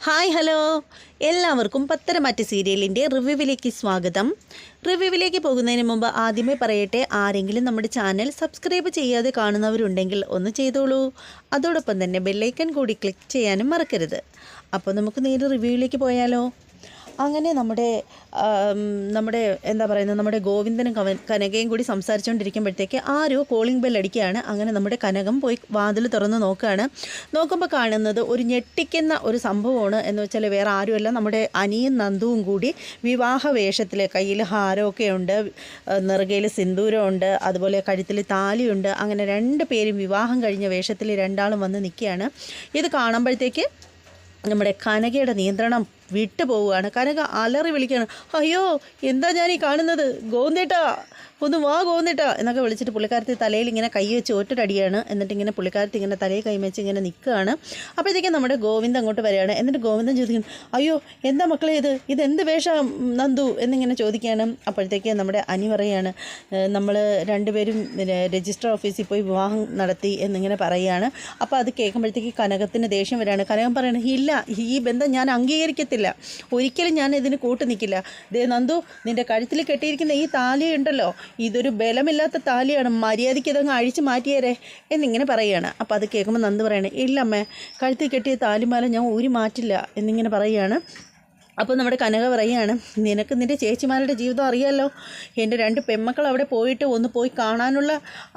Hi hello. എല്ലാവർക്കും പത്തരമാറ്റ സീരിയലിന്റെ റിവ്യൂവിലേക്ക് സ്വാഗതം. റിവ്യൂവിലേക്ക് പോകുന്നതിന് മുമ്പ് ആദ്യമേ പറയട്ടെ ആരെങ്കിലും നമ്മുടെ ചാനൽ സബ്സ്ക്രൈബ് ചെയ്യാതെ കാണുന്നവരുണ്ടെങ്കിൽ ഒന്ന് ചെയ്തോളൂ. അതോടൊപ്പം തന്നെ ബെല്ലൈക്കൺ കൂടി ക്ലിക്ക് ചെയ്യാനും മറക്കരുത്. അപ്പോൾ നമുക്ക് നേരെ റിവ്യൂവിലേക്ക് പോയാലോ? അങ്ങനെ നമ്മുടെ നമ്മുടെ എന്താ പറയുന്നത് നമ്മുടെ ഗോവിന്ദനും കവൻ കനകയും കൂടി സംസാരിച്ചുകൊണ്ടിരിക്കുമ്പോഴത്തേക്ക് ആരോ കോളിംഗ് ബെൽ അടിക്കുകയാണ്. അങ്ങനെ നമ്മുടെ കനകം പോയി വാതിൽ തുറന്ന് നോക്കുകയാണ്. നോക്കുമ്പോൾ കാണുന്നത് ഒരു ഞെട്ടിക്കുന്ന ഒരു സംഭവമാണ് എന്ന് വെച്ചാൽ വേറെ ആരുമല്ല. നമ്മുടെ അനിയും നന്ദുവും കൂടി വിവാഹ വേഷത്തിൽ കയ്യിൽ ഹാരമൊക്കെ ഉണ്ട് നെറുകയിൽ സിന്ദൂരമുണ്ട് അതുപോലെ കഴുത്തിൽ താലിയുണ്ട്. അങ്ങനെ രണ്ട് പേരും വിവാഹം കഴിഞ്ഞ വേഷത്തിൽ രണ്ടാളും വന്ന് നിൽക്കുകയാണ്. ഇത് കാണുമ്പോഴത്തേക്ക് നമ്മുടെ കനകയുടെ നിയന്ത്രണം വിട്ടു പോവുകയാണ് കനക അലറി വിളിക്കുകയാണ്. അയ്യോ എന്താ ഞാൻ ഈ കാണുന്നത്? ഗോന്തേട്ടാ ഒന്ന് വാ ഗോന്തേട്ടാ എന്നൊക്കെ വിളിച്ചിട്ട് പുള്ളിക്കാരത്തി തലയിൽ ഇങ്ങനെ കൈ വെച്ച് ഒറ്റടടിയാണ് എന്നിട്ട് ഇങ്ങനെ പുള്ളിക്കാരത്തി ഇങ്ങനെ തലയിൽ കൈമേച്ച് ഇങ്ങനെ നിൽക്കുകയാണ്. അപ്പോഴത്തേക്കും നമ്മുടെ ഗോവിന്ദ് അങ്ങോട്ട് വരികയാണ്. എന്നിട്ട് ഗോവിന്ദൻ ചോദിക്കുന്നു അയ്യോ എന്താ മക്കളെ ഇത്? ഇത് എന്ത് വേഷം നന്ദു? എന്നിങ്ങനെ ചോദിക്കുകയാണ്. അപ്പോഴത്തേക്ക് നമ്മുടെ അനി പറയുകയാണ് നമ്മൾ രണ്ടുപേരും രജിസ്റ്റർ ഓഫീസിൽ പോയി വിവാഹം നടത്തി എന്നിങ്ങനെ പറയുകയാണ്. അപ്പോൾ അത് കേൾക്കുമ്പോഴത്തേക്ക് കനകത്തിന് ദേഷ്യം വരികയാണ്. കനകം പറയുന്നത് ഇല്ല ഈ ബന്ധം ഞാൻ അംഗീകരിക്കത്തില്ല. ഒരിക്കലും ഞാൻ ഇതിന് കൂട്ടു നിൽക്കില്ല. ദേ നന്ദു നിന്റെ കഴുത്തിൽ കെട്ടിയിരിക്കുന്ന ഈ താലി ഉണ്ടല്ലോ. ഇതൊരു ബലമില്ലാത്ത താലിയാണ്. മര്യാദയ്ക്ക് ഇതങ്ങ് അഴിച്ചു മാറ്റിയേരെ എന്നിങ്ങനെ പറയുകയാണ്. അപ്പോൾ അത് കേൾക്കുമ്പോൾ നന്ദു പറയണേ ഇല്ലമ്മേ കഴുത്തിൽ കെട്ടിയ താലിമാല ഞാൻ ഊരി മാറ്റില്ല എന്നിങ്ങനെ പറയുകയാണ്. അപ്പോൾ നമ്മുടെ കനക പറയുകയാണ് നിനക്ക് നിന്റെ ചേച്ചിമാരുടെ ജീവിതം അറിയാമല്ലോ എന്റെ രണ്ട് പെമ്മക്കൾ അവിടെ പോയിട്ട് ഒന്ന് പോയി കാണാനുള്ള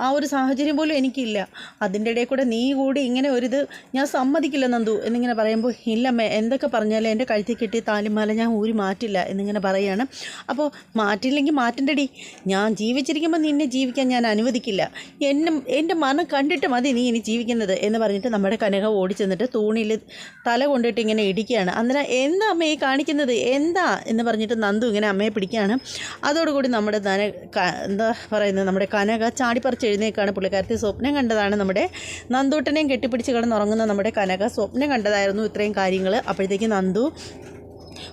ആ ഒരു സാഹചര്യം പോലും എനിക്കില്ല. അതിന്റെ ഇടയിൽ കൂടെ നീ കൂടി ഇങ്ങനെ ഒരിത് ഞാൻ സമ്മതിക്കില്ല നന്ദു. എന്നിങ്ങനെ പറയുമ്പോൾ ഇല്ലമ്മേ എന്തൊക്കെ പറഞ്ഞാലും എന്റെ കഴുത്തിൽ കിട്ടിയ താലിമാല ഞാൻ ഊരി മാറ്റില്ല. എന്നിങ്ങനെ പറയുകയാണ് അപ്പോൾ മാറ്റില്ലെങ്കിൽ മാറ്റണ്ടടി. ഞാൻ ജീവിച്ചിരിക്കുമ്പോൾ നിന്നെ ജീവിക്കാൻ ഞാൻ അനുവദിക്കില്ല. എന്നെ എന്റെ മനം കണ്ടിട്ട് മതി നീ ഇനി ജീവിക്കുന്നത്. എന്ന് പറഞ്ഞിട്ട് നമ്മുടെ കനക ഓടി ചെന്നിട്ട് തൂണിൽ തല കൊണ്ടിട്ട് ഇങ്ങനെ ഇടിക്കുകയാണ്. അന്നേരം എന്താ അമ്മ ഈ കാണിക്കുന്നത് എന്താ? എന്ന് പറഞ്ഞിട്ട് നന്ദു ഇങ്ങനെ അമ്മയെ പിടിക്കുകയാണ്. അതോടുകൂടി നമ്മുടെ നന എന്താ പറയുന്നത് നമ്മുടെ കനക ചാടിപ്പറിച്ച് എഴുന്നേക്കാണ് പുള്ളിക്കാരത്തി. സ്വപ്നം കണ്ടതാണ് നമ്മുടെ നന്ദൂട്ടനെയും കെട്ടിപ്പിടിച്ച് കിടന്നുറങ്ങുന്ന നമ്മുടെ കനക. സ്വപ്നം കണ്ടതായിരുന്നു ഇത്രയും കാര്യങ്ങൾ അപ്പോഴത്തേക്ക് നന്ദു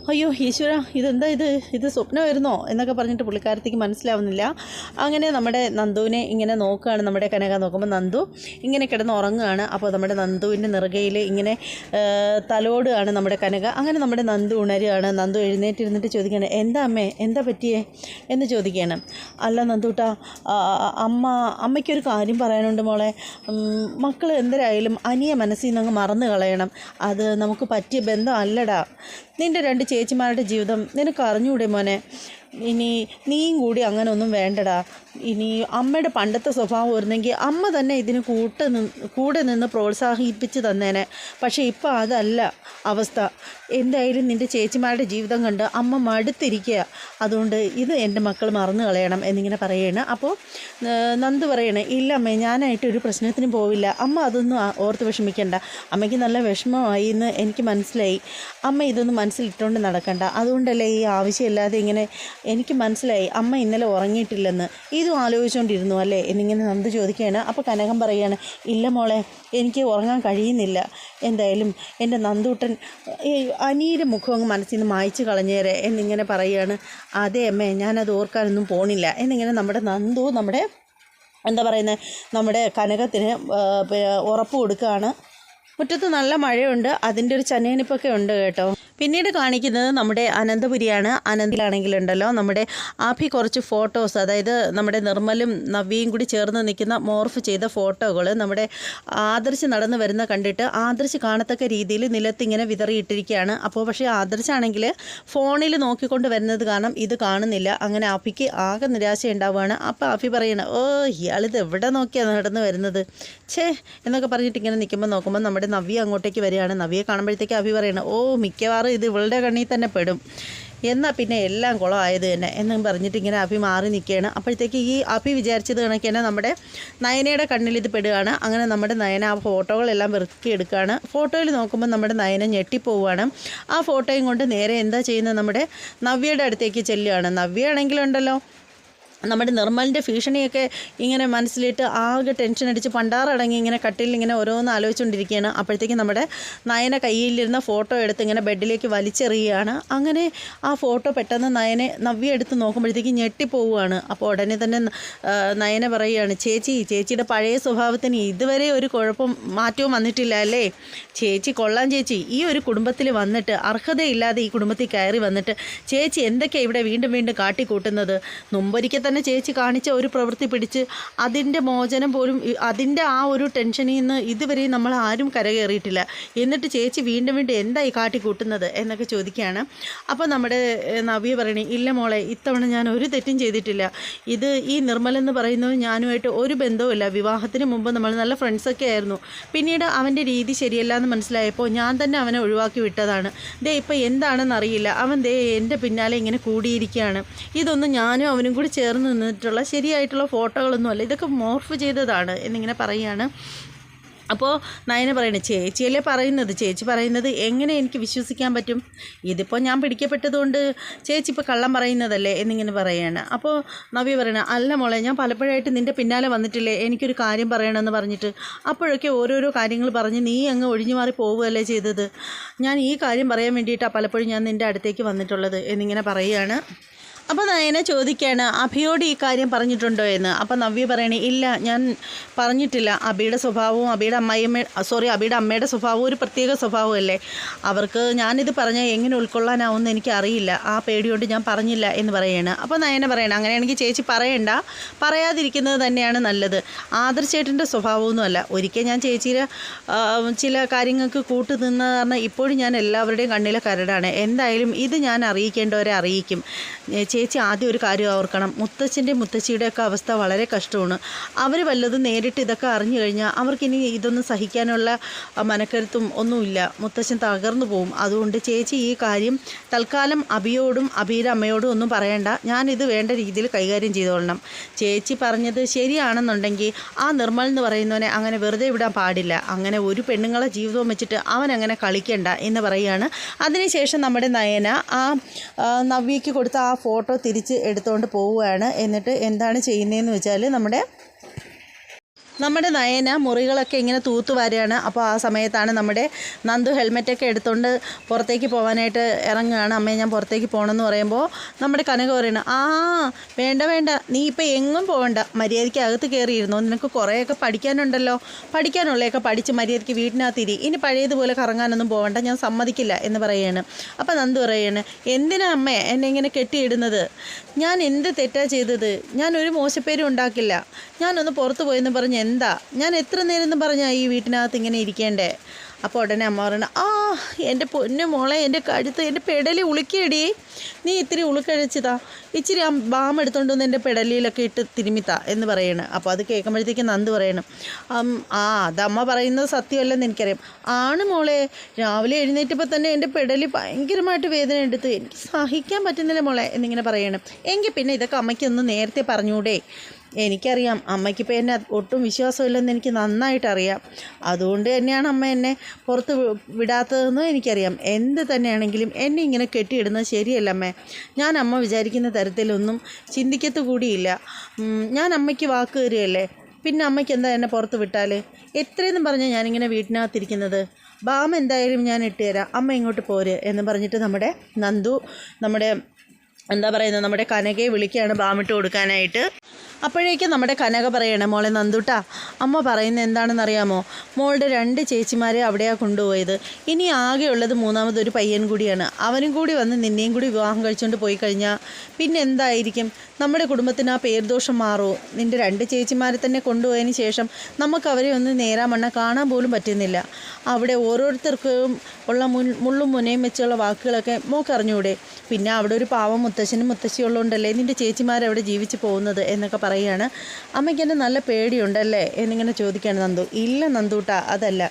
അയ്യോ ഈശ്വര ഇതെന്താ ഇത്? ഇത് സ്വപ്നമായിരുന്നോ? എന്നൊക്കെ പറഞ്ഞിട്ട് പുള്ളിക്കാരത്തേക്ക് മനസ്സിലാവുന്നില്ല. അങ്ങനെ നമ്മുടെ നന്ദുവിനെ ഇങ്ങനെ നോക്കുകയാണ് നമ്മുടെ കനക. നോക്കുമ്പോൾ നന്ദു ഇങ്ങനെ കിടന്ന് ഉറങ്ങുകയാണ് അപ്പോൾ നമ്മുടെ നന്ദുവിന്റെ നിറകയിൽ ഇങ്ങനെ തലോടുകയാണ് നമ്മുടെ കനക. അങ്ങനെ നമ്മുടെ നന്ദു ഉണരുകയാണ്. നന്ദു എഴുന്നേറ്റിരുന്നിട്ട് ചോദിക്കുകയാണ് എന്താ അമ്മേ? എന്താ പറ്റിയേ? എന്ന് ചോദിക്കുകയാണ്. അല്ല നന്ദൂട്ടാ അമ്മ അമ്മയ്ക്കൊരു കാര്യം പറയാനുണ്ട് മോളെ. മക്കൾ എന്തരായാലും അനിയ മനസ്സിൽ നിന്ന് അങ്ങ് മറന്നു കളയണം. അത് നമുക്ക് പറ്റിയ ബന്ധം അല്ലടാ. നിന്റെ രണ്ട് ചേച്ചിമാരുടെ ജീവിതം നിനക്ക് അറിഞ്ഞൂടെ മോനെ? ഇനി നീയും കൂടി അങ്ങനെ ഒന്നും വേണ്ടടാ. ഇനി അമ്മയുടെ പണ്ടത്തെ സ്വഭാവം ഒരുന്നെങ്കിൽ അമ്മ തന്നെ ഇതിന് കൂട്ട് കൂടെ നിന്ന് പ്രോത്സാഹിപ്പിച്ച് തന്നേനെ. പക്ഷേ ഇപ്പോൾ അതല്ല അവസ്ഥ. എന്തായാലും നിന്റെ ചേച്ചിമാരുടെ ജീവിതം കണ്ട് അമ്മ മടുത്തിരിക്കുക അതുകൊണ്ട് ഇത് എന്റെ മക്കൾ മറന്നു കളയണം എന്നിങ്ങനെ പറയണം. അപ്പോൾ നന്ദു പറയണേ ഇല്ല അമ്മേ ഞാനായിട്ട് ഒരു പ്രശ്നത്തിനും പോവില്ല. അമ്മ അതൊന്നും ഓർത്ത് വിഷമിക്കണ്ട. അമ്മയ്ക്ക് നല്ല വിഷമമായി എന്ന് എനിക്ക് മനസ്സിലായി. അമ്മ ഇതൊന്നും മനസ്സിലിട്ടുകൊണ്ട് നടക്കണ്ട. അതുകൊണ്ടല്ലേ ഈ ആവശ്യമില്ലാതെ ഇങ്ങനെ എനിക്ക് മനസ്സിലായി അമ്മ ഇന്നലെ ഉറങ്ങിയിട്ടില്ലെന്ന്. ഇതും ആലോചിച്ചുകൊണ്ടിരുന്നു അല്ലേ? എന്നിങ്ങനെ നന്ദു ചോദിക്കുകയാണ്. അപ്പോൾ കനകം പറയുകയാണ് ഇല്ല മോളെ എനിക്ക് ഉറങ്ങാൻ കഴിയുന്നില്ല. എന്തായാലും എന്റെ നന്ദൂട്ടൻ അനീര മുഖം അങ്ങ് മനസ്സിൽ നിന്ന് മായ്ച്ചു കളഞ്ഞേരെ എന്നിങ്ങനെ പറയുകയാണ്. അതെ അമ്മേ ഞാനത് ഓർക്കാനൊന്നും പോണില്ല. എന്നിങ്ങനെ നമ്മുടെ നന്ദു നമ്മുടെ എന്താ പറയുന്നത് നമ്മുടെ കനകത്തിന് ഉറപ്പ് കൊടുക്കുകയാണ്. മുറ്റത്ത് നല്ല മഴയുണ്ട്. അതിന്റെ ഒരു ചനയനിപ്പൊക്കെ ഉണ്ട് കേട്ടോ. പിന്നീട് കാണിക്കുന്നത് നമ്മുടെ അനന്തപുരിയാണ്. അനന്തിലാണെങ്കിലുണ്ടല്ലോ. നമ്മുടെ ആഭി കുറച്ച് ഫോട്ടോസ് അതായത് നമ്മുടെ നിർമ്മലും നവ്യയും കൂടി ചേർന്ന് നിൽക്കുന്ന മോർഫ് ചെയ്ത ഫോട്ടോകൾ നമ്മുടെ ആദർശ് നടന്നു വരുന്ന കണ്ടിട്ട് ആദർശ് കാണത്തക്ക രീതിയിൽ നിലത്തിങ്ങനെ വിതറിയിട്ടിരിക്കുകയാണ്. അപ്പോൾ പക്ഷേ ആദർശാണെങ്കിൽ ഫോണിൽ നോക്കിക്കൊണ്ട് വരുന്നത് കാരണം ഇത് കാണുന്നില്ല. അങ്ങനെ ആഫിക്ക് ആകെ നിരാശ ഉണ്ടാവുകയാണ് അപ്പോൾ ആഫി പറയണം ഓ ഇയാളിത് എവിടെ നോക്കിയാണ് നടന്നു വരുന്നത്? ഛേ എന്നൊക്കെ പറഞ്ഞിട്ട് ഇങ്ങനെ നിൽക്കുമ്പോൾ നോക്കുമ്പോൾ നമ്മുടെ നവ്യ അങ്ങോട്ടേക്ക് വരികയാണ്. നവ്യെ കാണുമ്പോഴത്തേക്ക് അഭി പറയണം ഓ മിക്കവാറും ഇത് ഇവളുടെ കണ്ണിൽ തന്നെ പെടും. എന്നാൽ പിന്നെ എല്ലാം കുളമായത് തന്നെ. എന്നും പറഞ്ഞിട്ട് ഇങ്ങനെ അഭി മാറി നിൽക്കുകയാണ്. അപ്പോഴത്തേക്ക് ഈ അഭി വിചാരിച്ചത് കണക്ക് തന്നെ നമ്മുടെ നയനയുടെ കണ്ണിൽ ഇത് പെടുകയാണ്. അങ്ങനെ നമ്മുടെ നയന ആ ഫോട്ടോകളെല്ലാം വെറുക്കിയെടുക്കുകയാണ് ഫോട്ടോയിൽ നോക്കുമ്പോൾ നമ്മുടെ നയന ഞെട്ടിപ്പോവുകയാണ്. ആ ഫോട്ടോയും കൊണ്ട് നേരെ എന്താ ചെയ്യുന്നത് നമ്മുടെ നവ്യയുടെ അടുത്തേക്ക് ചെല്ലുകയാണ്. നവ്യ ആണെങ്കിലുണ്ടല്ലോ നമ്മുടെ നിർമ്മലിന്റെ ഭീഷണിയൊക്കെ ഇങ്ങനെ മനസ്സിലിട്ട് ആകെ ടെൻഷൻ അടിച്ച് പണ്ടാറടങ്ങി ഇങ്ങനെ കട്ടിൽ ഇങ്ങനെ ഓരോന്ന് ആലോചിച്ചുകൊണ്ടിരിക്കുകയാണ് അപ്പോഴത്തേക്കും നമ്മുടെ നയന കയ്യിലിരുന്ന ഫോട്ടോ എടുത്ത് ഇങ്ങനെ ബെഡിലേക്ക് വലിച്ചെറിയുകയാണ്. അങ്ങനെ ആ ഫോട്ടോ പെട്ടെന്ന് നയനെ നവ്യ എടുത്ത് നോക്കുമ്പോഴത്തേക്കും ഞെട്ടിപ്പോവുകയാണ്. അപ്പോൾ ഉടനെ തന്നെ നയനെ പറയുകയാണ് ചേച്ചി ചേച്ചിയുടെ പഴയ സ്വഭാവത്തിന് ഇതുവരെ ഒരു കുഴപ്പം മാറ്റവും വന്നിട്ടില്ല അല്ലേ? ചേച്ചി കൊള്ളാം ചേച്ചി. ഈ ഒരു കുടുംബത്തിൽ വന്നിട്ട് അർഹതയില്ലാതെ ഈ കുടുംബത്തിൽ കയറി വന്നിട്ട് ചേച്ചി എന്തൊക്കെയാണ് ഇവിടെ വീണ്ടും വീണ്ടും കാട്ടിക്കൂട്ടുന്നത്? മുമ്പൊരിക്കൽ തന്നെ ചേച്ചി കാണിച്ച ഒരു പ്രവൃത്തി പിടിച്ച് അതിന്റെ മോചനം പോലും അതിന്റെ ആ ഒരു ടെൻഷനിൽ നിന്ന് ഇതുവരെയും നമ്മൾ ആരും കരകയറിയിട്ടില്ല. എന്നിട്ട് ചേച്ചി വീണ്ടും വീണ്ടും എന്തായി കാട്ടിക്കൂട്ടുന്നത് എന്നൊക്കെ ചോദിക്കുകയാണ്. അപ്പോൾ നമ്മുടെ നവ്യ പറയണേ ഇല്ല മോളെ ഇത്തവണ ഞാൻ ഒരു തെറ്റും ചെയ്തിട്ടില്ല. ഇത് ഈ നിർമ്മൽ എന്ന് പറയുന്നത് ഞാനുമായിട്ട് ഒരു ബന്ധവുമില്ല. വിവാഹത്തിന് മുമ്പ് നമ്മൾ നല്ല ഫ്രണ്ട്സൊക്കെ ആയിരുന്നു. പിന്നീട് അവന്റെ രീതി ശരിയല്ല എന്ന് മനസ്സിലായപ്പോൾ ഞാൻ തന്നെ അവനെ ഒഴിവാക്കി വിട്ടതാണ്. ദേ ഇപ്പോൾ എന്താണെന്ന് അറിയില്ല അവൻ ദേ എന്റെ പിന്നാലെ ഇങ്ങനെ കൂടിയിരിക്കുകയാണ്. ഇതൊന്നും ഞാനും അവനും കൂടി നിന്നിട്ടുള്ള ശരിയായിട്ടുള്ള ഫോട്ടോകളൊന്നും അല്ല. ഇതൊക്കെ മോർഫ് ചെയ്തതാണ് എന്നിങ്ങനെ പറയുകയാണ്. അപ്പോൾ നയന പറയണേ ചേച്ചിയല്ലേ പറയുന്നത്? ചേച്ചി പറയുന്നത് എങ്ങനെ എനിക്ക് വിശ്വസിക്കാൻ പറ്റും? ഇതിപ്പോൾ ഞാൻ പിടിക്കപ്പെട്ടതുകൊണ്ട് ചേച്ചി ഇപ്പോൾ കള്ളം പറയുന്നതല്ലേ? എന്നിങ്ങനെ പറയാണ്. അപ്പോൾ നവി പറയണ അല്ല മോളെ ഞാൻ പലപ്പോഴായിട്ട് നിന്റെ പിന്നാലെ വന്നിട്ടില്ലേ? എനിക്കൊരു കാര്യം പറയണമെന്ന് പറഞ്ഞിട്ട്. അപ്പോഴൊക്കെ ഓരോരോ കാര്യങ്ങൾ പറഞ്ഞ് നീ അങ്ങ് ഒഴിഞ്ഞു മാറി പോവുകയല്ലേ ചെയ്തത്? ഞാൻ ഈ കാര്യം പറയാൻ വേണ്ടിയിട്ടാണ് പലപ്പോഴും ഞാൻ നിന്റെ അടുത്തേക്ക് വന്നിട്ടുള്ളത് എന്നിങ്ങനെ പറയുകയാണ്. അപ്പോൾ നയന ചോദിക്കുകയാണ് അഭിയോട് ഈ കാര്യം പറഞ്ഞിട്ടുണ്ടോ എന്ന്? അപ്പോൾ നവ്യ പറയണേ ഇല്ല ഞാൻ പറഞ്ഞിട്ടില്ല. അബിയുടെ സ്വഭാവവും അബിയുടെ അമ്മായിയമ്മ സോറി അബിയുടെ അമ്മയുടെ സ്വഭാവവും ഒരു പ്രത്യേക സ്വഭാവമല്ലേ? അവർക്ക് ഞാനിത് പറഞ്ഞാൽ എങ്ങനെ ഉൾക്കൊള്ളാനാവുമെന്ന് എനിക്കറിയില്ല. ആ പേടിയോട് ഞാൻ പറഞ്ഞില്ല എന്ന് പറയാണ്. അപ്പോൾ നയന പറയണം അങ്ങനെയാണെങ്കിൽ ചേച്ചി പറയണ്ട. പറയാതിരിക്കുന്നത് തന്നെയാണ് നല്ലത്. ആദർശേട്ടന്റെ സ്വഭാവമൊന്നുമല്ല. ഒരിക്കൽ ഞാൻ ചേച്ചിയുടെ ചില കാര്യങ്ങൾക്ക് കൂട്ടു നിന്ന കാരണം ഇപ്പോഴും ഞാൻ എല്ലാവരുടെയും കണ്ണിലെ കരടാണ്. എന്തായാലും ഇത് ഞാൻ അറിയിക്കേണ്ടവരെ അറിയിക്കും. ചേച്ചി ആദ്യം ഒരു കാര്യം ഓർക്കണം. മുത്തച്ഛന്റെ മുത്തശ്ശിയുടെയൊക്കെ അവസ്ഥ വളരെ കഷ്ടമാണ്. അവർ വല്ലതും നേരിട്ട് ഇതൊക്കെ അറിഞ്ഞു കഴിഞ്ഞാൽ അവർക്കിനി ഇതൊന്നും സഹിക്കാനുള്ള മനക്കരുത്തും ഒന്നുമില്ല. മുത്തച്ഛൻ തകർന്നു പോകും അതുകൊണ്ട് ചേച്ചി ഈ കാര്യം തൽക്കാലം അബിയോടും അബിയുടെ അമ്മയോടും ഒന്നും പറയണ്ട. ഞാനിത് വേണ്ട രീതിയിൽ കൈകാര്യം ചെയ്തോളണം. ചേച്ചി പറഞ്ഞത് ശരിയാണെന്നുണ്ടെങ്കിൽ ആ നിർമ്മൽ എന്ന് പറയുന്നവനെ അങ്ങനെ വെറുതെ വിടാൻ പാടില്ല. അങ്ങനെ ഒരു പെണ്ണുങ്ങളെ ജീവിതവും വെച്ചിട്ട് അവൻ അങ്ങനെ കളിക്കണ്ട എന്ന് പറയുകയാണ്. അതിനുശേഷം നമ്മുടെ നയന ആ, നവ്യയ്ക്ക് കൊടുത്ത ആ ഫോട്ടോ തിരിച്ച് എടുത്തുകൊണ്ട് പോവുകയാണ്. എന്നിട്ട് എന്താണ് ചെയ്യുന്നതെന്ന് വെച്ചാൽ നമ്മുടെ നമ്മുടെ നയന മുറികളൊക്കെ ഇങ്ങനെ തൂത്തുവാരുകയാണ് അപ്പോൾ ആ സമയത്താണ് നമ്മുടെ നന്ദു ഹെൽമെറ്റൊക്കെ എടുത്തുകൊണ്ട് പുറത്തേക്ക് പോകാനായിട്ട് ഇറങ്ങുകയാണ്. അമ്മയെ ഞാൻ പുറത്തേക്ക് പോകണമെന്ന് പറയുമ്പോൾ നമ്മുടെ കനക പറയണം ആ വേണ്ട വേണ്ട. നീ ഇപ്പോൾ എങ്ങും പോകണ്ട മര്യാദയ്ക്ക് അകത്ത് കയറിയിരുന്നു നിനക്ക് കുറേയൊക്കെ പഠിക്കാനുണ്ടല്ലോ. പഠിക്കാനുള്ളതൊക്കെ പഠിച്ച് മര്യാദയ്ക്ക് വീട്ടിനകത്തിരി ഇനി പഴയതുപോലെ കറങ്ങാനൊന്നും പോകണ്ട ഞാൻ സമ്മതിക്കില്ല. എന്ന് പറയുകയാണ്. അപ്പോൾ നന്ദു പറയാണ് എന്തിനാ അമ്മ എന്നെ ഇങ്ങനെ കെട്ടിയിടുന്നത്? ഞാൻ എന്ത് തെറ്റാ ചെയ്തത്? ഞാൻ ഒരു മോശപ്പേരും ഉണ്ടാക്കില്ല. ഞാനൊന്ന് പുറത്ത് പോയെന്ന് പറഞ്ഞ് എന്താ? ഞാൻ എത്ര നേരം എന്ന് പറഞ്ഞാൽ ഈ വീട്ടിനകത്ത് ഇങ്ങനെ ഇരിക്കേണ്ടേ? അപ്പോൾ ഉടനെ അമ്മ പറഞ്ഞു ആ എന്റെ പൊന്നു മോളെ എന്റെ കഴുത്ത് എന്റെ പെടലി ഉളുക്കിയടി. നീ ഇത്തിരി ഉളുക്കഴിച്ചതാ. ഇച്ചിരി ആ ബാം എടുത്തോണ്ട് വന്ന് എന്റെ പെടലിയിലൊക്കെ ഇട്ട് തിരുമിത്താ എന്ന് പറയണം. അപ്പോൾ അത് കേൾക്കുമ്പോഴത്തേക്കും നന്ദി പറയണം ആ അത് അമ്മ പറയുന്നത് സത്യമല്ലെന്ന് എനിക്കറിയാം. ആണ് മോളെ രാവിലെ എഴുന്നേറ്റപ്പോൾ തന്നെ എന്റെ പെടലി ഭയങ്കരമായിട്ട് വേദന എടുത്ത്. എനിക്ക് സഹിക്കാൻ പറ്റുന്നില്ല മോളെ എന്നിങ്ങനെ പറയണം. എങ്കിൽ പിന്നെ ഇതൊക്കെ അമ്മയ്ക്കൊന്ന് നേരത്തെ പറഞ്ഞൂടെ. എനിക്കറിയാം. അമ്മയ്ക്കിപ്പോൾ എന്നെ ഒട്ടും വിശ്വാസമില്ലെന്ന് എനിക്ക് നന്നായിട്ടറിയാം. അതുകൊണ്ട് തന്നെയാണ് അമ്മ എന്നെ പുറത്ത് വിടാത്തതെന്നും എനിക്കറിയാം. എന്ത് തന്നെയാണെങ്കിലും എന്നെ ഇങ്ങനെ കെട്ടിയിടുന്നത് ശരിയല്ല അമ്മേ. ഞാൻ അമ്മ വിചാരിക്കുന്ന തരത്തിലൊന്നും ചിന്തിക്കത്തു കൂടിയില്ല. ഞാൻ അമ്മയ്ക്ക് വാക്ക് തരികയല്ലേ? പിന്നെ അമ്മയ്ക്ക് എന്താ എന്നെ പുറത്ത് വിട്ടാൽ എത്രയെന്നും പറഞ്ഞാൽ ഞാനിങ്ങനെ വീട്ടിനകത്തിരിക്കുന്നത്? ബാം എന്തായാലും ഞാൻ ഇട്ടുതരാം. അമ്മ ഇങ്ങോട്ട് പോര് എന്ന് പറഞ്ഞിട്ട് നമ്മുടെ നന്ദു നമ്മുടെ എന്താ പറയുന്നത് നമ്മുടെ കനകയെ വിളിക്കുകയാണ് ബാമിട്ട് കൊടുക്കാനായിട്ട്. അപ്പോഴേക്കും നമ്മുടെ കനക പറയണേ മോളെ നന്ദുട്ട അമ്മ പറയുന്നത് എന്താണെന്ന് അറിയാമോ മോളുടെ രണ്ട് ചേച്ചിമാരെ അവിടെയാണ് കൊണ്ടുപോയത്. ഇനി ആകെയുള്ളത് മൂന്നാമതൊരു പയ്യൻ കൂടിയാണ്. അവനും കൂടി വന്ന് നിന്നെയും കൂടി വിവാഹം കഴിച്ചുകൊണ്ട് പോയി കഴിഞ്ഞാൽ പിന്നെ എന്തായിരിക്കും? നമ്മുടെ കുടുംബത്തിന് ആ പേർദോഷം മാറുമോ നിന്റെ രണ്ട് ചേച്ചിമാരെ തന്നെ കൊണ്ടുപോയതിന് ശേഷം നമുക്ക് അവരെ ഒന്ന് നേരാമണ്ണ കാണാൻ പോലും പറ്റുന്നില്ല. അവിടെ ഓരോരുത്തർക്കും ഉള്ള മുൻ മുള്ളും മുനയും വെച്ചുള്ള വാക്കുകളൊക്കെ മോക്കറിഞ്ഞൂടെ പിന്നെ അവിടെ ഒരു പാവം മുത്തശ്ശനും മുത്തശ്ശിയുള്ളതുകൊണ്ടല്ലേ നിന്റെ ചേച്ചിമാരവിടെ ജീവിച്ച് പോകുന്നത്? എന്നൊക്കെ പറയുകയാണ് അമ്മയ്ക്ക് എന്നെ നല്ല പേടിയുണ്ടല്ലേ എന്നിങ്ങനെ ചോദിക്കുകയാണ് നന്ദു. ഇല്ല നന്ദൂട്ട അതല്ല.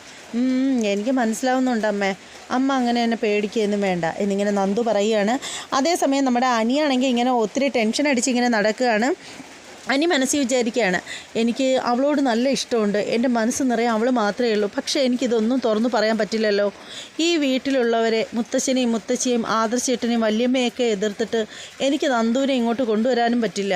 എനിക്ക് മനസ്സിലാവുന്നുണ്ട് അമ്മേ. അമ്മ അങ്ങനെ എന്നെ പേടിക്കുകയൊന്നും വേണ്ട. എന്നിങ്ങനെ നന്ദു പറയുകയാണ്. അതേസമയം നമ്മുടെ അനിയാണെങ്കിൽ ഇങ്ങനെ ഒത്തിരി ടെൻഷൻ അടിച്ച് ഇങ്ങനെ നടക്കുകയാണ്. അനി മനസ്സിൽ വിചാരിക്കുകയാണ് എനിക്ക് അവളോട് നല്ല ഇഷ്ടമുണ്ട്. എന്റെ മനസ്സ് നിറയെ അവൾ മാത്രമേ ഉള്ളൂ. പക്ഷേ എനിക്കിതൊന്നും തുറന്നു പറയാൻ പറ്റില്ലല്ലോ. ഈ വീട്ടിലുള്ളവരെ മുത്തശ്ശനെയും മുത്തശ്ശിയെയും ആദർശേട്ടനെയും വല്യമ്മയൊക്കെ എതിർത്തിട്ട് എനിക്ക് നന്ദുവിനെ ഇങ്ങോട്ട് കൊണ്ടുവരാനും പറ്റില്ല.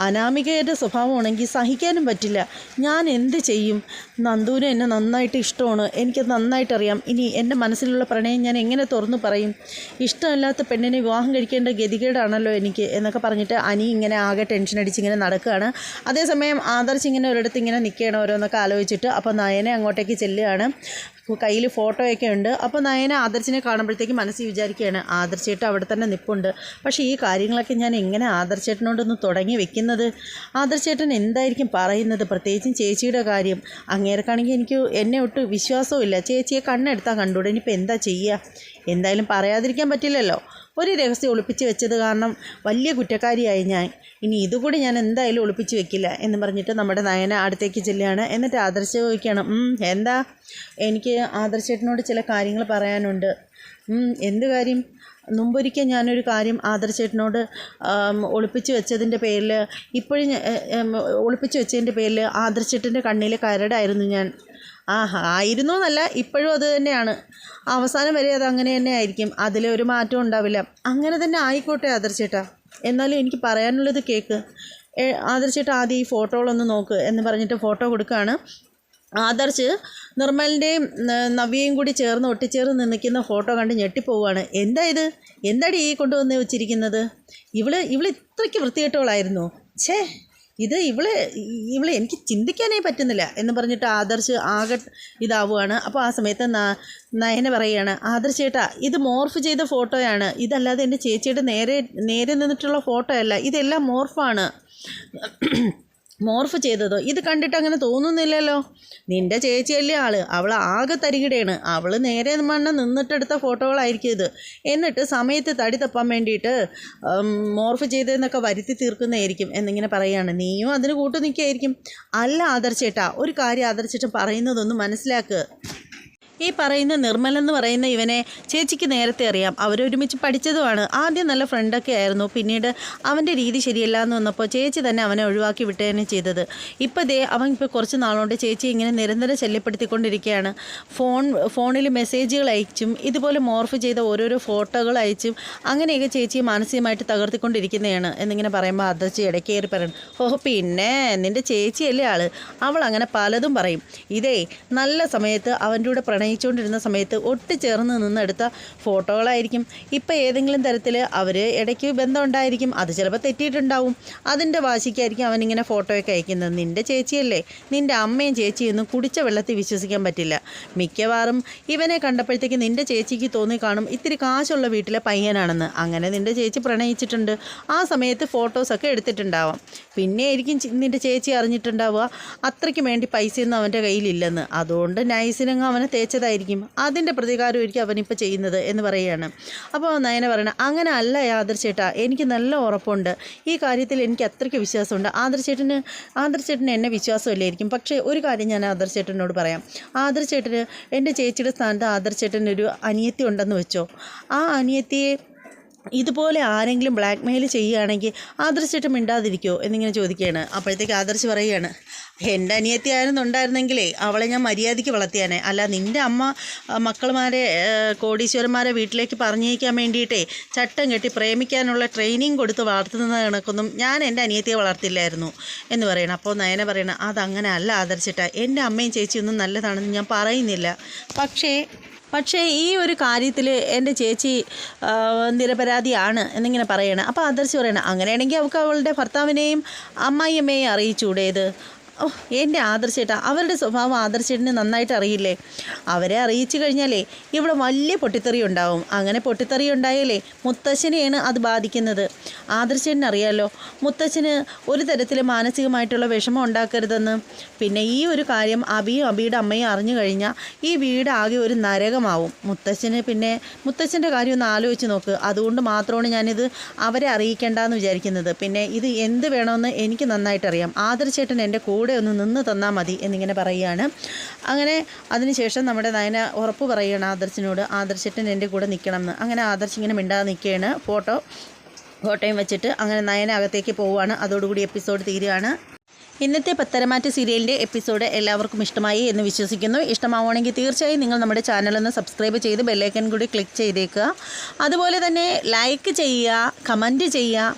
അനാമികയുടെ സ്വഭാവമാണെങ്കിൽ സഹിക്കാനും പറ്റില്ല. ഞാൻ എന്ത് ചെയ്യും? നന്ദുവിന് എന്നെ നന്നായിട്ട് ഇഷ്ടമാണ്. എനിക്കത് നന്നായിട്ടറിയാം. ഇനി എന്റെ മനസ്സിലുള്ള പ്രണയം ഞാൻ എങ്ങനെ തുറന്നു പറയും? ഇഷ്ടമില്ലാത്ത പെണ്ണിനെ വിവാഹം കഴിക്കേണ്ട ഗതികേടാണല്ലോ എനിക്ക് എന്നൊക്കെ പറഞ്ഞിട്ട് അനി ഇങ്ങനെ ആകെ ടെൻഷൻ അടിച്ച് ഇങ്ങനെ നടക്കുകയാണ്. അതേസമയം ആദർശ് ഇങ്ങനെ ഒരിടത്ത് ഇങ്ങനെ നിൽക്കുകയാണ് ഓരോന്നൊക്കെ ആലോചിച്ചിട്ട്. അപ്പോൾ നയനെ അങ്ങോട്ടേക്ക് ചെല്ലുകയാണ്. കയ്യിൽ ഫോട്ടോയൊക്കെ ഉണ്ട്. അപ്പോൾ നയന ആദർശിനെ കാണുമ്പോഴത്തേക്ക് മനസ്സിൽ വിചാരിക്കുകയാണ് ആദർശേട്ടൻ അവിടെ തന്നെ നിൽപ്പുണ്ട് പക്ഷേ ഈ കാര്യങ്ങളൊക്കെ ഞാൻ എങ്ങനെ ആദർശേട്ടനോടൊന്ന് തുടങ്ങി വെക്കുന്നത്? ആദർശേട്ടൻ എന്തായിരിക്കും പറയുന്നത്? പ്രത്യേകിച്ചും ചേച്ചിയുടെ കാര്യം. അങ്ങേർക്കാണെങ്കിൽ എനിക്ക് എന്നെ ഒട്ടും വിശ്വാസവും ഇല്ല ചേച്ചിയെ കണ്ണെടുത്താൽ കണ്ടുകൂടെ? ഇനിയിപ്പോൾ എന്താ ചെയ്യുക എന്തായാലും പറയാതിരിക്കാൻ പറ്റില്ലല്ലോ. ഒരു രഹസ്യം ഒളിപ്പിച്ച് വെച്ചത് കാരണം വലിയ കുറ്റക്കാരിയായി ഞാൻ. ഇനി ഇതുകൂടി ഞാൻ എന്തായാലും ഒളിപ്പിച്ച് വെക്കില്ല എന്ന് പറഞ്ഞിട്ട് നമ്മുടെ നയന അടുത്തേക്ക് ചെല്ലുകയാണ്. എന്നിട്ട് ആദർശ ചോദിക്കുകയാണ് എന്താ? എനിക്ക് ആദർശേട്ടനോട് ചില കാര്യങ്ങൾ പറയാനുണ്ട്. "ഉം, എന്ത് കാര്യം? മുമ്പൊരിക്കൽ ഞാനൊരു കാര്യം ആദർശേട്ടനോട് ഒളിപ്പിച്ചു വെച്ചതിന്റെ പേരിൽ ഇപ്പോഴും ഒളിപ്പിച്ച് വെച്ചതിന്റെ പേരിൽ ആദർശേട്ടന്റെ കണ്ണിലെ കരടായിരുന്നു ഞാൻ. ആ ആയിരുന്നു എന്നല്ല ഇപ്പോഴും അത് തന്നെയാണ്. അവസാനം വരെ അത് അങ്ങനെ തന്നെ ആയിരിക്കും. അതിലൊരു മാറ്റം ഉണ്ടാവില്ല. അങ്ങനെ തന്നെ ആയിക്കോട്ടെ ആദർശേട്ടാ. എന്നാലും എനിക്ക് പറയാനുള്ളത് കേക്ക്. ആദർശേട്ടാ ആദ്യം ഈ ഫോട്ടോകളൊന്ന് നോക്ക് എന്ന് പറഞ്ഞിട്ട് ഫോട്ടോ കൊടുക്കുകയാണ് ആദർശ് നിർമ്മലിന്റെയും നവ്യയും കൂടി ചേർന്ന് ഒട്ടിച്ചേർന്ന് നിൽക്കുന്ന ഫോട്ടോ കണ്ട് ഞെട്ടിപ്പോവുകയാണ് എന്താ ഇത്? എന്താടി ഈ കൊണ്ടുവന്ന് വെച്ചിരിക്കുന്നത്? ഇവൾ ഇവൾ ഇത്രയ്ക്ക് വൃത്തികെട്ടവളായിരുന്നു. ഛേ ഇത് ഇവൾ ഇവൾ എനിക്ക് ചിന്തിക്കാനേ പറ്റുന്നില്ല എന്ന് പറഞ്ഞിട്ട് ആദർശ് ആകെ ഇതാവുകയാണ് അപ്പോൾ ആ സമയത്ത് നയന പറയുകയാണ് ആദർശ് ചേട്ടാ ഇത് മോർഫ് ചെയ്ത ഫോട്ടോയാണ്. ഇതല്ലാതെ എന്റെ ചേച്ചിയുടെ നേരെ നേരെ നിന്നിട്ടുള്ള ഫോട്ടോ അല്ല ഇതെല്ലാം മോർഫാണ്. മോർഫ് ചെയ്തതോ? ഇത് കണ്ടിട്ട് അങ്ങനെ തോന്നുന്നില്ലല്ലോ. നിന്റെ ചേച്ചിയല്ലേ ആൾ. അവൾ ആകെ തരികിടയാണ്. അവൾ നേരെ മണ്ണ് നിന്നിട്ടെടുത്ത ഫോട്ടോകളായിരിക്കും ഇത്. എന്നിട്ട് സമയത്ത് തടി തപ്പാൻ വേണ്ടിയിട്ട് മോർഫ് ചെയ്തതെന്നൊക്കെ വരുത്തി തീർക്കുന്നതായിരിക്കും എന്നിങ്ങനെ പറയുകയാണ്. നീയും അതിന് കൂട്ടു നിൽക്കുകയായിരിക്കും അല്ല ആദർശേട്ടാ ഒരു കാര്യം ആദർശേട്ടൻ പറയുന്നതൊന്ന് മനസ്സിലാക്ക്. ഈ പറയുന്ന നിർമ്മൽ എന്ന് പറയുന്ന ഇവനെ ചേച്ചിക്ക് നേരത്തെ അറിയാം. അവരൊരുമിച്ച് പഠിച്ചതുമാണ്. ആദ്യം നല്ല ഫ്രണ്ടൊക്കെ ആയിരുന്നു. പിന്നീട് അവന്റെ രീതി ശരിയല്ല എന്ന് വന്നപ്പോൾ ചേച്ചി തന്നെ അവനെ ഒഴിവാക്കി വിട്ടുകയാണ് ചെയ്തത്. ഇപ്പോൾ ദേ അവൻ ഇപ്പോൾ കുറച്ച് നാളുകൊണ്ട് ചേച്ചി ഇങ്ങനെ നിരന്തരം ശല്യപ്പെടുത്തിക്കൊണ്ടിരിക്കുകയാണ്. ഫോൺ ഫോണിൽ മെസ്സേജുകൾ അയച്ചും ഇതുപോലെ മോർഫ് ചെയ്ത ഓരോരോ ഫോട്ടോകൾ അയച്ചും അങ്ങനെയൊക്കെ ചേച്ചി മാനസികമായിട്ട് തകർത്തിക്കൊണ്ടിരിക്കുന്നതാണ് എന്നിങ്ങനെ പറയുമ്പോൾ അതിർച്ചി ഇടയ്ക്ക് കയറി പറയണം ഓഹ് പിന്നെ നിന്റെ ചേച്ചിയല്ലേ ആൾ? അവൾ അങ്ങനെ പലതും പറയും. ഇതേ നല്ല സമയത്ത് അവന്റെ കൂടെ പ്രണയിച്ചുകൊണ്ടിരുന്ന സമയത്ത് ഒട്ടിച്ചേർന്ന് നിന്നെടുത്ത ഫോട്ടോകളായിരിക്കും. ഇപ്പം ഏതെങ്കിലും തരത്തിൽ അവർ ഇടയ്ക്ക് ബന്ധമുണ്ടായിരിക്കും അത് ചിലപ്പോൾ തെറ്റിയിട്ടുണ്ടാവും. അതിന്റെ വാശിക്കായിരിക്കും അവനിങ്ങനെ ഫോട്ടോയൊക്കെ അയക്കുന്നത്. നിന്റെ ചേച്ചിയല്ലേ? നിന്റെ അമ്മയും ചേച്ചിയൊന്നും കുടിച്ച വെള്ളത്തിൽ വിശ്വസിക്കാൻ പറ്റില്ല. മിക്കവാറും ഇവനെ കണ്ടപ്പോഴത്തേക്ക് നിന്റെ ചേച്ചിക്ക് തോന്നി കാണും ഇത്തിരി കാശുള്ള വീട്ടിലെ പയ്യനാണെന്ന്. അങ്ങനെ നിന്റെ ചേച്ചി പ്രണയിച്ചിട്ടുണ്ട്. ആ സമയത്ത് ഫോട്ടോസൊക്കെ എടുത്തിട്ടുണ്ടാവാം. പിന്നെ ആയിരിക്കും നിന്റെ ചേച്ചി അറിഞ്ഞിട്ടുണ്ടാവുക. അത്രയ്ക്ക് വേണ്ടി പൈസയൊന്നും അവന്റെ കയ്യിലില്ലെന്ന്. അതുകൊണ്ട് നൈസിനങ്ങ് അവനെ തേച്ചതായിരിക്കും അതിന്റെ പ്രതികാരമായിരിക്കും അവനിപ്പോൾ ചെയ്യുന്നത് എന്ന് പറയുകയാണ്. അപ്പോൾ നയന പറയണം അങ്ങനെ അല്ല ആദർശേട്ടാ എനിക്ക് നല്ല ഉറപ്പുണ്ട്. ഈ കാര്യത്തിൽ എനിക്ക് അത്രയ്ക്ക് വിശ്വാസമുണ്ട്. ആദർശേട്ടന് ആദർശേട്ടന് എന്നെ വിശ്വാസമില്ലായിരിക്കും. പക്ഷേ ഒരു കാര്യം ഞാൻ ആദർശേട്ടനോട് പറയാം. ആദർശേട്ടന് എന്റെ ചേച്ചിയുടെ സ്ഥാനത്ത് ആദർശേട്ടനൊരു അനിയത്തി ഉണ്ടെന്ന് വെച്ചോ. ആ അനിയത്തിയെ ഇതുപോലെ ആരെങ്കിലും ബ്ലാക്ക് മെയിൽ ചെയ്യുകയാണെങ്കിൽ ആദർശിട്ട് മിണ്ടാതിരിക്കുമോ എന്നിങ്ങനെ ചോദിക്കുകയാണ്. അപ്പോഴത്തേക്ക് ആദർശ് പറയുകയാണ് എന്റെ അനിയത്തി ആയിരുന്നുണ്ടായിരുന്നെങ്കിലേ അവളെ ഞാൻ മര്യാദയ്ക്ക് വളർത്തിയാനെ. അല്ല നിന്റെ അമ്മ മക്കളുമാരെ കോടീശ്വരന്മാരെ വീട്ടിലേക്ക് പറഞ്ഞേക്കാൻ വേണ്ടിയിട്ടേ ചട്ടം കെട്ടി പ്രേമിക്കാനുള്ള ട്രെയിനിങ് കൊടുത്ത് വളർത്തുന്ന കണക്കൊന്നും ഞാൻ എന്റെ അനിയത്തിയെ വളർത്തില്ലായിരുന്നു എന്ന് പറയണം. അപ്പോൾ നയന പറയണം അതങ്ങനെ അല്ല ആദർശിട്ട. എന്റെ അമ്മയും ചേച്ചിയൊന്നും നല്ലതാണെന്ന് ഞാൻ പറയുന്നില്ല. പക്ഷേ പക്ഷേ ഈ ഒരു കാര്യത്തിൽ എന്റെ ചേച്ചി നിരപരാധിയാണ് എന്നിങ്ങനെ പറയണം. അപ്പോൾ ആദർശ് പറയണം അങ്ങനെയാണെങ്കിൽ അവൾക്ക് അവളുടെ ഭർത്താവിനെയും അമ്മായിയമ്മയെയും അറിയിച്ചൂടെ ഇത്? ഓ എന്റെ ആദർശേട്ടാ അവരുടെ സ്വഭാവം ആദർശേട്ടന് നന്നായിട്ട് അറിയില്ലേ? അവരെ അറിയിച്ചു കഴിഞ്ഞാലേ ഇവിടെ വലിയ പൊട്ടിത്തെറി ഉണ്ടാവും. അങ്ങനെ പൊട്ടിത്തെറി ഉണ്ടായാലേ മുത്തശ്ശനെയാണ് അത് ബാധിക്കുന്നത്. ആദർശേട്ടൻ അറിയാലോ മുത്തശ്ശന് ഒരു തരത്തിൽ മാനസികമായിട്ടുള്ള വിഷമം ഉണ്ടാക്കരുതെന്ന്. പിന്നെ ഈ ഒരു കാര്യം അബിയും അബിയുടെ അമ്മയും അറിഞ്ഞു കഴിഞ്ഞാൽ ഈ വീട് ആകെ ഒരു നരകമാവും. മുത്തശ്ശന് പിന്നെ മുത്തശ്ശന്റെ കാര്യം ഒന്ന് ആലോചിച്ച് നോക്ക്. അതുകൊണ്ട് മാത്രമാണ് ഞാനിത് അവരെ അറിയിക്കേണ്ടെന്ന് വിചാരിക്കുന്നത്. പിന്നെ ഇത് എന്ത് വേണമെന്ന് എനിക്ക് നന്നായിട്ടറിയാം. ആദർശേട്ടൻ എന്റെ കൂടെ ഒന്ന് നിന്ന് തന്നാൽ മതി എന്നിങ്ങനെ പറയുകയാണ്. അങ്ങനെ അതിനുശേഷം നമ്മുടെ നയന ഉറപ്പ് പറയുകയാണ് ആദർശിനോട് ആദർശേട്ടൻ എന്റെ കൂടെ നിൽക്കണം എന്ന് അങ്ങനെ ആദർശ് ഇങ്ങനെ മിണ്ടാതെ നിൽക്കുകയാണ് ഫോട്ടോ ഫോട്ടോയും വെച്ചിട്ട് അങ്ങനെ നയന അകത്തേക്ക് പോവുകയാണ്. അതോടുകൂടി എപ്പിസോഡ് തീരുകയാണ്. ഇന്നത്തെ പത്തരമാറ്റ സീരിയലിന്റെ എപ്പിസോഡ് എല്ലാവർക്കും ഇഷ്ടമായി എന്ന് വിശ്വസിക്കുന്നു. ഇഷ്ടമാവുകയാണെങ്കിൽ തീർച്ചയായും നിങ്ങൾ നമ്മുടെ ചാനലൊന്ന് സബ്സ്ക്രൈബ് ചെയ്ത് ബെല്ലൈക്കൻ കൂടി ക്ലിക്ക് ചെയ്തേക്കുക. അതുപോലെ തന്നെ ലൈക്ക് ചെയ്യുക കമന്റ് ചെയ്യുക.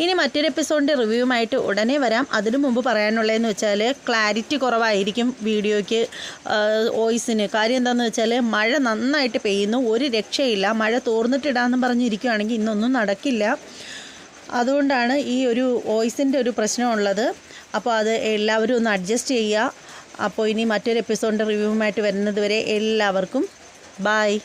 ഇനി മറ്റൊരു എപ്പിസോഡിന്റെ റിവ്യൂവുമായിട്ട് ഉടനെ വരാം. അതിനു മുമ്പ് പറയാനുള്ളതെന്ന് വെച്ചാൽ ക്ലാരിറ്റി കുറവായിരിക്കും വീഡിയോയ്ക്ക്. വോയിസിന് കാര്യം എന്താണെന്ന് വെച്ചാൽ മഴ നന്നായിട്ട് പെയ്യുന്നു. ഒരു രക്ഷയില്ല. മഴ തോർന്നിട്ടിടാമെന്ന് പറഞ്ഞിരിക്കുകയാണെങ്കിൽ ഇന്നൊന്നും നടക്കില്ല. അതുകൊണ്ടാണ് ഈ ഒരു വോയിസിന്റെ ഒരു പ്രശ്നമുള്ളത്. അപ്പോൾ അത് എല്ലാവരും ഒന്ന് അഡ്ജസ്റ്റ് ചെയ്യുക. അപ്പോൾ ഇനി മറ്റൊരു എപ്പിസോഡിന്റെ റിവ്യൂവുമായിട്ട് വരുന്നത് വരെ എല്ലാവർക്കും ബായ്